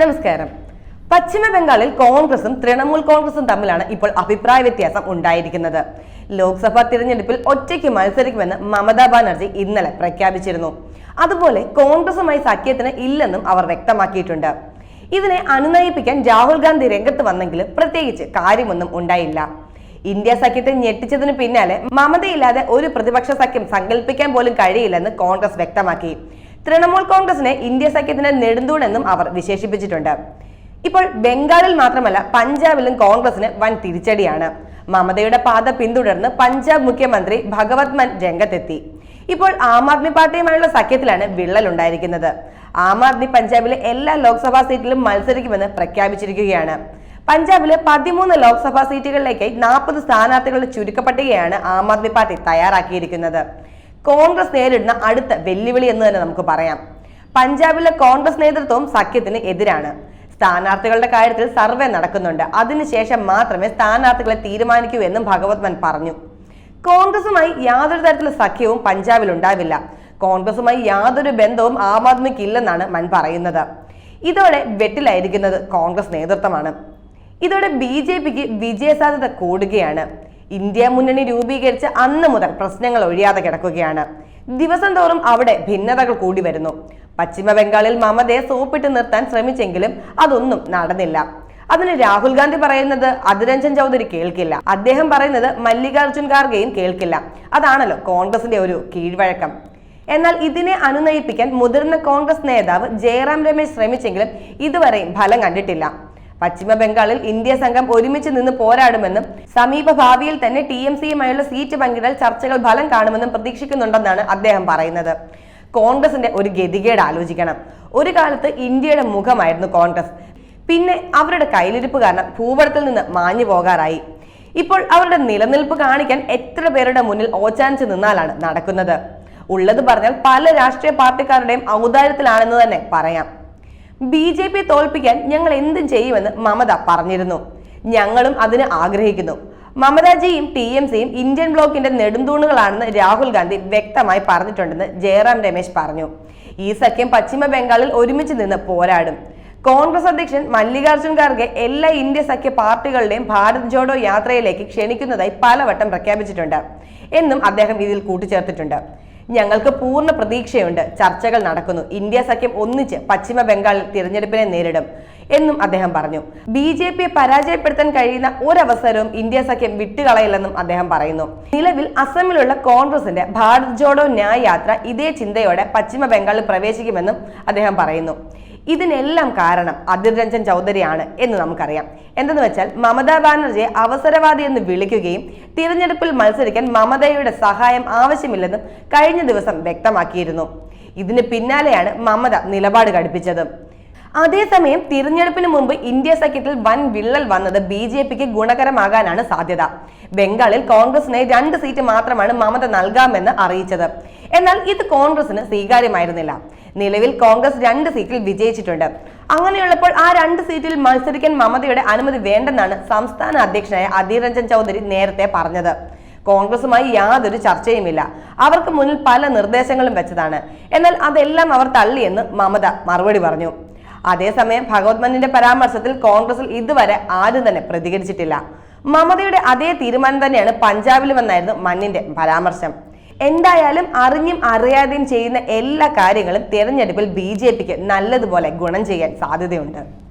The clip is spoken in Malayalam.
നമസ്കാരം. പശ്ചിമ ബംഗാളിൽ കോൺഗ്രസും തൃണമൂൽ കോൺഗ്രസും തമ്മിലാണ് ഇപ്പോൾ അഭിപ്രായ വ്യത്യാസം ഉണ്ടായിരിക്കുന്നത്. ലോക്സഭാ തിരഞ്ഞെടുപ്പിൽ ഒറ്റയ്ക്ക് മത്സരിക്കുമെന്ന് മമതാ ബാനർജി ഇന്നലെ പ്രഖ്യാപിച്ചിരുന്നു. അതുപോലെ കോൺഗ്രസുമായി സഖ്യത്തിന് ഇല്ലെന്നും അവർ വ്യക്തമാക്കിയിട്ടുണ്ട്. ഇതിനെ അനുനയിപ്പിക്കാൻ രാഹുൽ ഗാന്ധി രംഗത്ത് വന്നെങ്കിലും പ്രത്യേകിച്ച് കാര്യമൊന്നും ഉണ്ടായില്ല. ഇന്ത്യ സഖ്യത്തെ ഞെട്ടിച്ചതിന് പിന്നാലെ മമതയില്ലാതെ ഒരു പ്രതിപക്ഷ സഖ്യം സങ്കല്പിക്കാൻ പോലും കഴിയില്ലെന്ന് കോൺഗ്രസ് വ്യക്തമാക്കി. തൃണമൂൽ കോൺഗ്രസിനെ ഇന്ത്യ സഖ്യത്തിന്റെ നെടുന്തൂണെന്നും അവർ വിശേഷിപ്പിച്ചിട്ടുണ്ട്. ഇപ്പോൾ ബംഗാളിൽ മാത്രമല്ല പഞ്ചാബിലും കോൺഗ്രസിന് വൻ തിരിച്ചടിയാണ്. മമതയുടെ പാത പിന്തുടർന്ന് പഞ്ചാബ് മുഖ്യമന്ത്രി ഭഗവത് മൻ രംഗത്തെത്തി. ഇപ്പോൾ ആം ആദ്മി പാർട്ടിയുമായുള്ള സഖ്യത്തിലാണ് വിള്ളൽ ഉണ്ടായിരിക്കുന്നത് ആം ആദ്മി പഞ്ചാബിലെ എല്ലാ ലോക്സഭാ സീറ്റിലും മത്സരിക്കുമെന്ന് പ്രഖ്യാപിച്ചിരിക്കുകയാണ്. പഞ്ചാബിലെ പതിമൂന്ന് ലോക്സഭാ സീറ്റുകളിലേക്കായി നാൽപ്പത് സ്ഥാനാർത്ഥികളുടെ ചുരുക്കപ്പട്ടികയാണ് ആം ആദ്മി പാർട്ടി തയ്യാറാക്കിയിരിക്കുന്നത്. കോൺഗ്രസ് നേരിടുന്ന അടുത്ത വെല്ലുവിളി എന്ന് തന്നെ നമുക്ക് പറയാം. പഞ്ചാബിലെ കോൺഗ്രസ് നേതൃത്വം സഖ്യത്തിന് എതിരാണ്. സ്ഥാനാർത്ഥികളുടെ കാര്യത്തിൽ സർവേ നടക്കുന്നുണ്ട്. അതിനുശേഷം മാത്രമേ സ്ഥാനാർത്ഥികളെ തീരുമാനിക്കൂ എന്നും ഭഗവത് മാൻ പറഞ്ഞു. കോൺഗ്രസുമായി യാതൊരു തരത്തിലുള്ള സഖ്യവും പഞ്ചാബിൽ ഉണ്ടാവില്ല. കോൺഗ്രസുമായി യാതൊരു ബന്ധവും ആം ആദ്മിക്ക് ഇല്ലെന്നാണ് മൻ പറയുന്നത്. ഇതോടെ വെട്ടിലായിരിക്കുന്നത് കോൺഗ്രസ് നേതൃത്വമാണ്. ഇതോടെ ബി ജെ പിക്ക് വിജയസാധ്യത കൂടുകയാണ്. ഇന്ത്യ മുന്നണി രൂപീകരിച്ച് അന്ന് മുതൽ പ്രശ്നങ്ങൾ ഒഴിയാതെ കിടക്കുകയാണ്. ദിവസം തോറും അവിടെ ഭിന്നതകൾ കൂടി വരുന്നു. പശ്ചിമ ബംഗാളിൽ മമതയെ സോപ്പിട്ട് നിർത്താൻ ശ്രമിച്ചെങ്കിലും അതൊന്നും നടന്നില്ല. അതിന് രാഹുൽ ഗാന്ധി പറയുന്നത് അതിരഞ്ജൻ ചൗധരി കേൾക്കില്ല. അദ്ദേഹം പറയുന്നത് മല്ലികാർജുൻ ഖാർഗെയും കേൾക്കില്ല. അതാണല്ലോ കോൺഗ്രസിന്റെ ഒരു കീഴ്വഴക്കം. എന്നാൽ ഇതിനെ അനുനയിപ്പിക്കാൻ മുതിർന്ന കോൺഗ്രസ് നേതാവ് ജയറാം രമേശ് ശ്രമിച്ചെങ്കിലും ഇതുവരെയും ഫലം കണ്ടിട്ടില്ല. പശ്ചിമ ബംഗാളിൽ ഇന്ത്യ സംഘം ഒരുമിച്ച് നിന്ന് പോരാടുമെന്നും സമീപ ഭാവിയിൽ തന്നെ ടി എം സിയുമായുള്ള സീറ്റ് പങ്കിടൽ ചർച്ചകൾ ഫലം കാണുമെന്നും പ്രതീക്ഷിക്കുന്നുണ്ടെന്നാണ് അദ്ദേഹം പറയുന്നത്. കോൺഗ്രസിന്റെ ഒരു ഗതികേട് ആലോചിക്കണം. ഒരു കാലത്ത് ഇന്ത്യയുടെ മുഖമായിരുന്നു കോൺഗ്രസ്. പിന്നെ അവരുടെ കയ്യിലിരിപ്പ് കാരണം ഭൂപടത്തിൽ നിന്ന് മാഞ്ഞു പോകാറായി. ഇപ്പോൾ അവരുടെ നിലനിൽപ്പ് കാണിക്കാൻ എത്ര പേരുടെ മുന്നിൽ ഓച്ചാനിച്ച് നിന്നാലാണ് നടക്കുന്നത്. ഉള്ളത് പറഞ്ഞാൽ പല രാഷ്ട്രീയ പാർട്ടിക്കാരുടെയും ഔദാര്യത്തിലാണെന്ന് തന്നെ പറയാം. ബി ജെ പി തോൽപ്പിക്കാൻ ഞങ്ങൾ എന്തും ചെയ്യുമെന്ന് മമത പറഞ്ഞിരുന്നു. ഞങ്ങളും അതിന് ആഗ്രഹിക്കുന്നു. മമതാജിയും ടി എം സിയും ഇന്ത്യൻ ബ്ലോക്കിന്റെ നെടുന്തൂണുകളാണെന്ന് രാഹുൽ ഗാന്ധി വ്യക്തമായി പറഞ്ഞിട്ടുണ്ടെന്ന് ജയറാം രമേശ് പറഞ്ഞു. ഈ സഖ്യം പശ്ചിമ ബംഗാളിൽ ഒരുമിച്ച് നിന്ന് പോരാടും. കോൺഗ്രസ് അധ്യക്ഷൻ മല്ലികാർജുൻ ഖാർഗെ എല്ലാ ഇന്ത്യ സഖ്യ പാർട്ടികളുടെയും ഭാരത് ജോഡോ യാത്രയിലേക്ക് ക്ഷണിക്കുന്നതായി പലവട്ടം പ്രഖ്യാപിച്ചിട്ടുണ്ട്. എന്നും അദ്ദേഹം ഇതിൽ കൂട്ടിച്ചേർത്തിട്ടുണ്ട്. ഞങ്ങൾക്ക് പൂർണ പ്രതീക്ഷയുണ്ട്. ചർച്ചകൾ നടക്കുന്നു. ഇന്ത്യ സഖ്യം ഒന്നിച്ച് പശ്ചിമ ബംഗാളിൽ തിരഞ്ഞെടുപ്പിനെ നേരിടും എന്നും അദ്ദേഹം പറഞ്ഞു. ബി ജെ പിയെ പരാജയപ്പെടുത്താൻ കഴിയുന്ന ഒരവസരവും ഇന്ത്യ സഖ്യം വിട്ടുകളയില്ലെന്നും അദ്ദേഹം പറയുന്നു. നിലവിൽ അസമിലുള്ള കോൺഗ്രസിന്റെ ഭാരത് ജോഡോ ന്യായ് യാത്ര ഇതേ ചിന്തയോടെ പശ്ചിമ ബംഗാളിൽ പ്രവേശിക്കുമെന്നും അദ്ദേഹം പറയുന്നു. ഇതിനെല്ലാം കാരണം അധിർ രഞ്ജൻ ചൗധരിയാണ് എന്ന് നമുക്കറിയാം. എന്തെന്ന് വെച്ചാൽ മമതാ ബാനർജിയെ അവസരവാദി എന്ന് വിളിക്കുകയും തിരഞ്ഞെടുപ്പിൽ മത്സരിക്കാൻ മമതയുടെ സഹായം ആവശ്യമില്ലെന്നും കഴിഞ്ഞ ദിവസം വ്യക്തമാക്കിയിരുന്നു. ഇതിന് പിന്നാലെയാണ് മമത നിലപാട് കടുപ്പിച്ചത്. അതേസമയം തിരഞ്ഞെടുപ്പിന് മുമ്പ് ഇന്ത്യ സഖ്യത്തിൽ വൻ വിള്ളൽ വന്നത് ബി ജെ പിക്ക് ഗുണകരമാകാനാണ് സാധ്യത. ബംഗാളിൽ കോൺഗ്രസിനെ രണ്ട് സീറ്റ് മാത്രമാണ് മമത നൽകാമെന്ന് അറിയിച്ചത്. എന്നാൽ ഇത് കോൺഗ്രസിന് സ്വീകാര്യമായിരുന്നില്ല. നിലവിൽ കോൺഗ്രസ് രണ്ട് സീറ്റിൽ വിജയിച്ചിട്ടുണ്ട്. അങ്ങനെയുള്ളപ്പോൾ ആ രണ്ട് സീറ്റിൽ മത്സരിക്കാൻ മമതയുടെ അനുമതി വേണ്ടെന്നാണ് സംസ്ഥാന അധ്യക്ഷനായ അധീർ രഞ്ജൻ ചൗധരി നേരത്തെ പറഞ്ഞത്. കോൺഗ്രസുമായി യാതൊരു ചർച്ചയുമില്ല. അവർക്ക് മുന്നിൽ പല നിർദ്ദേശങ്ങളും വെച്ചതാണ്. എന്നാൽ അതെല്ലാം അവർ തള്ളിയെന്ന് മമത മറുപടി പറഞ്ഞു. അതേസമയം ഭഗവത് മന്നിന്റെ പരാമർശത്തിൽ കോൺഗ്രസിൽ ഇതുവരെ ആരും തന്നെ പ്രതികരിച്ചിട്ടില്ല. മമതയുടെ അതേ തീരുമാനം തന്നെയാണ് പഞ്ചാബിലുമെന്നായിരുന്നു മന്നിന്റെ പരാമർശം. എന്തായാലും അറിഞ്ഞും അറിയാതെയും ചെയ്യുന്ന എല്ലാ കാര്യങ്ങളും തെരഞ്ഞെടുപ്പിൽ ബി നല്ലതുപോലെ ഗുണം ചെയ്യാൻ സാധ്യതയുണ്ട്.